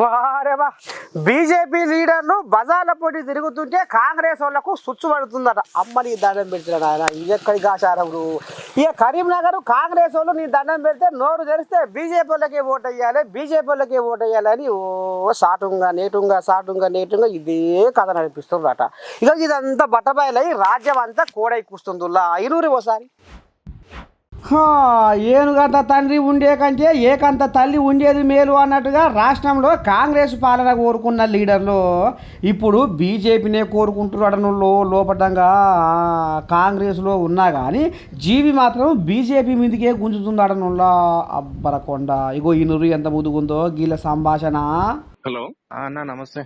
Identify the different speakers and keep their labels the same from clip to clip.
Speaker 1: వారేవా BJP లీడర్లు బజార్ల పోటీ తిరుగుతుంటే కాంగ్రెస్ వాళ్ళకు సుచ్చు పడుతుందట. అమ్మని దండం పెట్టినాడు ఆయన. ఇది ఎక్కడికి ఆచారములు ఇక కరీంనగర్ కాంగ్రెస్ వాళ్ళు నీ దండం పెడితే నోరు తెరిస్తే బీజేపీ వాళ్ళకే ఓటు వేయాలి బీజేపీ వాళ్ళకే ఓటు వేయాలని ఓ సాటుంగా నేటుంగా సాటుంగా నేటుంగా ఇదే కథ నడిపిస్తుందట. ఇక ఇదంతా బట్టబయలై రాజ్యం అంతా కోడై కూస్తుందిలా ఐనూరి ఓసారి. ఏనుగంత తండ్రి ఉండే కంటే ఏకంత తల్లి ఉండేది మేలు అన్నట్టుగా రాష్ట్రంలో కాంగ్రెస్ పాలన కోరుకున్న లీడర్లు ఇప్పుడు బీజేపీనే కోరుకుంటున్నాడనులో లోపటంగా కాంగ్రెస్లో ఉన్నా కానీ జీవి మాత్రం బీజేపీ మీదకే గుంజుతున్నాడనులా అబ్బరకొండ. ఇగో ఈ నురు ఎంత ముదుగుందో గీల సంభాషణ.
Speaker 2: హలో?
Speaker 3: అన్న నమస్తే.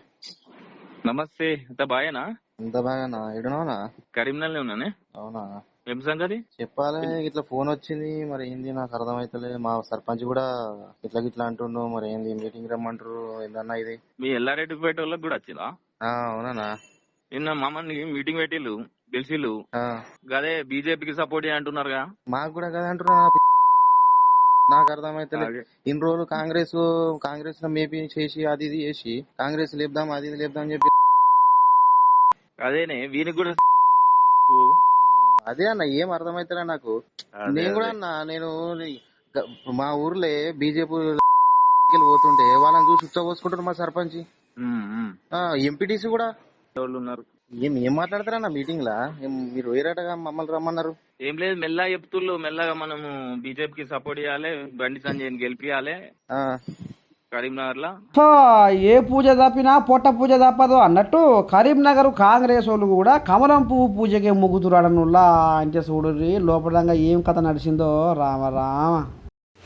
Speaker 2: నమస్తే. అంత బాయేనా?
Speaker 3: ఎంత బాగా ఎడునోనా
Speaker 2: కరీంనగర్లో ఉన్నానే.
Speaker 3: అవునా?
Speaker 2: ఏం సంగతి?
Speaker 3: చెప్పాలి ఇట్లా ఫోన్ వచ్చింది మరి ఏంది నాకు అర్థమైతలే. మా సర్పంచ్ కూడా ఇట్లా గిట్లా అంటుండు మరి ఏంది మీటింగ్ రమ్మంటారు ఏందన్నా ఇది?
Speaker 2: మీ ఎల్లారెడ్డి పేట వాళ్ళకి కూడా వచ్చిందా?
Speaker 3: ఆ అవునా
Speaker 2: నిన్న మామని మీటింగ్ పెట్టిల్లు గెలిచిల్లు
Speaker 3: ఆ,
Speaker 2: గదే బీజేపీకి సపోర్ట్ అంటున్నారుగా.
Speaker 3: మాకు కూడా కదా అంటున్నా నాకు అర్థమైతలే.
Speaker 2: అదే.
Speaker 3: ఇన్ని రోజులు కాంగ్రెస్ కాంగ్రెస్లో మేపీ చేసి అది ఇది చేసి కాంగ్రెస్ లేపుదాం అది ఇది లేపుదాం అని చెప్పి
Speaker 2: అదేనే వీనికి కూడా
Speaker 3: అదే అన్న ఏం అర్థమైతలే నాకు. నేను కూడా. అన్న నేను మా ఊర్లో బీజేపీ పోతుంటే వాళ్ళని చూసి ఉత్సవ పోసుకుంటారు మా సర్పంచ్. ఎంపీటీసీ కూడా.
Speaker 2: ఉన్నారు.
Speaker 3: ఏం ఏం మాట్లాడతారన్న మీటింగ్ లా మీరు వేరేటగా మమ్మల్ని రమ్మన్నారు.
Speaker 2: ఏం లేదు మెల్లగా చెప్తుళ్ళు. మెల్లగా మనము బీజేపీకి సపోర్ట్ చేయాలి బండి సంజయ్ని గెలిపియాలి. కరీంనగర్
Speaker 1: ఏ పూజ తప్పినా పొట్ట పూజ తప్పదు అన్నట్టు కరీంనగర్ కాంగ్రెస్ వాళ్ళు కూడా కమలం పువ్వు పూజకే మొగ్గుతురాడనుల్లా. అంటే చూడు లోపలంగా ఏం కథ నడిచిందో రామ రామ.